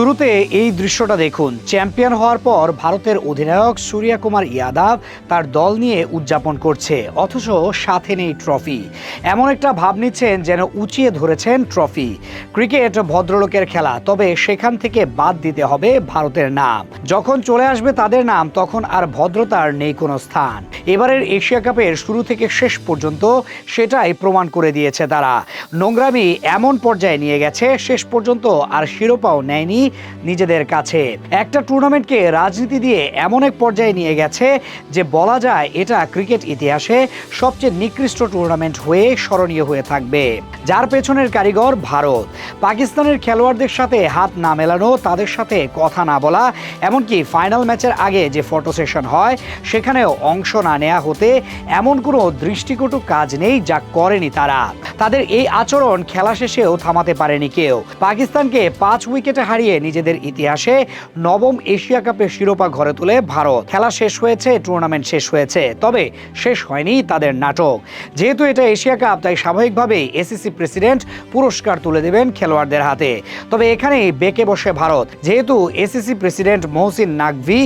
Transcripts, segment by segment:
শুরুতে এই দৃশ্যটা দেখুন। চ্যাম্পিয়ন হওয়ার পর ভারতের অধিনায়ক সূর্যা কুমার ইয়াদব তার দল নিয়ে উদযাপন করছে, অথচ সাথে নেই ট্রফি। এমন একটা ভাব নিচ্ছেন যেন উঁচিয়ে ধরেছেন ট্রফি। ক্রিকেট ভদ্রলোকের খেলা, তবে সেখান থেকে বাদ দিতে হবে ভারতের নাম। যখন চলে আসবে তাদের নাম, তখন আর ভদ্রতার নেই কোনো স্থান। এবারের এশিয়া কাপের শুরু থেকে শেষ পর্যন্ত সেটাই প্রমাণ করে দিয়েছে তারা। নোংরামি এমন পর্যায়ে নিয়ে গেছে, শেষ পর্যন্ত আর শিরোপাও নেয়নি নিজেদের কাছে। একটা টুর্নামেন্টকে রাজনীতি দিয়ে এমন এক পর্যায়ে নিয়ে গেছে যে বলা যায় এটা ক্রিকেট ইতিহাসে সবচেয়ে নিকৃষ্ট টুর্নামেন্ট হয়ে স্মরণীয় হয়ে থাকবে। যার পেছনের কারিগর ভারত। পাকিস্তানের খেলোয়াড়দের সাথে হাত না মেলানো, তাদের সাথে কথা না বলা, এমনকি ফাইনাল ম্যাচের আগে যে ফটো সেশন হয়, সেখানেও অংশ না নেওয়া হতে এমন কোনো দৃষ্টিকটু কাজ নেই যা করেনি তারা। তাদের এই আচরণ খেলা শেষেও থামাতে পারেনি কেউ। পাকিস্তানকে পাঁচ উইকেটে হারিয়ে নিজেদের ইতিহাসে নবম এশিয়া কাপের শিরোপা ঘরে তুলে ভারত। খেলা শেষ হয়েছে টুর্নামেন্ট শেষ হয়েছে, তবে শেষ হয়নি তাদের নাটক। যেহেতু এটা এশিয়া কাপ, তাই স্বাভাবিকভাবেই এসিসি প্রেসিডেন্ট পুরস্কার তুলে দেবেন খেলোয়াড়দের হাতে। তবে এখানেই বেঁকে বসে ভারত। যেহেতু এসিসি প্রেসিডেন্ট মহসিন নাকভি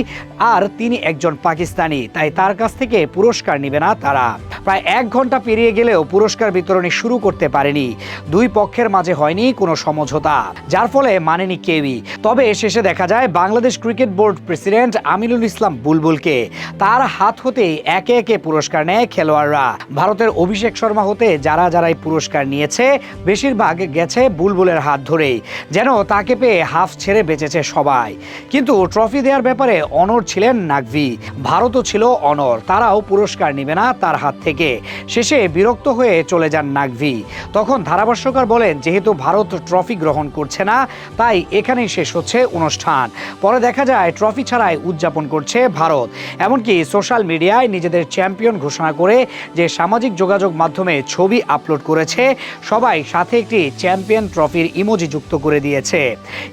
আর তিনি একজন পাকিস্তানি, তাই তার কাছ থেকে পুরস্কার নিবে না তারা। প্রায় এক ঘণ্টা পেরিয়ে গেলেও পুরস্কার বিতরণী শুরু করতে পারেনি। দুই পক্ষের মাঝে হয়নি কোনো সমঝোতা, যার ফলে মানেনি কেউই। তবে শেষে দেখা যায় Bangladesh cricket board president Aminul Islam বুলবুলকে। তার হাত হতে একে একে পুরস্কার নেয় খেলোয়াড়রা। ভারতের অভিষেক শর্মা হতে যারা যারাই পুরস্কার নিয়েছে, বেশিরভাগ গেছে বুলবুলের হাত ধরেই, যেন তাকে পেয়ে হাফ ছেড়ে বেঁচেছে সবাই। কিন্তু ট্রফি দেওয়ার ব্যাপারে অনর ছিলেন নাকভি, ভারতও ছিল অনর তারাও পুরস্কার নেবে না তার হাত থেকে। শেষে বিরক্ত হয়ে চলে যান নাকভি। তখন ধারাভাষ্যকার বলেন, যেহেতু ভারত ট্রফি গ্রহণ করছে না, তাই এখানেই শেষ হচ্ছে অনুষ্ঠান। পরে দেখা যায়, ট্রফি ছাড়াই উদযাপন করছে ভারত। এমনকি সোশ্যাল মিডিয়ায় নিজেদের চ্যাম্পিয়ন ঘোষণা করে যে সামাজিক যোগাযোগ মাধ্যমে ছবি আপলোড করেছে। সবাই সাথে একটি চ্যাম্পিয়ন ট্রফির ইমোজি যুক্ত করে দিয়েছে।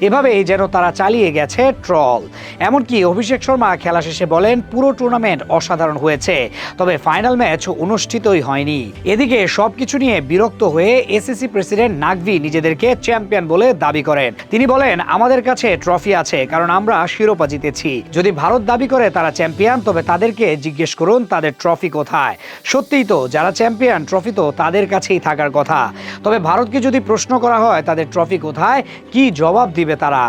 এভাবেই যেন তারা চালিয়ে গেছে ট্রল। এমনকি অভিষেক শর্মা খেলা শেষে বলেন, পুরো টুর্নামেন্ট অসাধারণ হয়েছে, তবে ফাইনাল ম্যাচ অনুষ্ঠিতই হয়নি। এদিকে সবকিছু নিয়ে বিরক্ত হয়ে এসিসি প্রেসিডেন্ট নাকভি নিজেদেরকে চ্যাম্পিয়ন বলে দাবি করেন। তিনি বলেন, আমাদের কাছে ট্রফি আছে, কারণ আমরা শিরোপা জিতেছি। যদি ভারত দাবি করে তারা চ্যাম্পিয়ন, তবে তাদেরকে জিজ্ঞেস করুন তাদের ট্রফি কোথায়? সত্যিই তো, যারা চ্যাম্পিয়ন ট্রফি তো তাদের কাছেই থাকার কথা। তবে ভারতকে যদি প্রশ্ন করা হয়, তাদের ট্রফি কোথায়? কি জবাব দিবে তারা?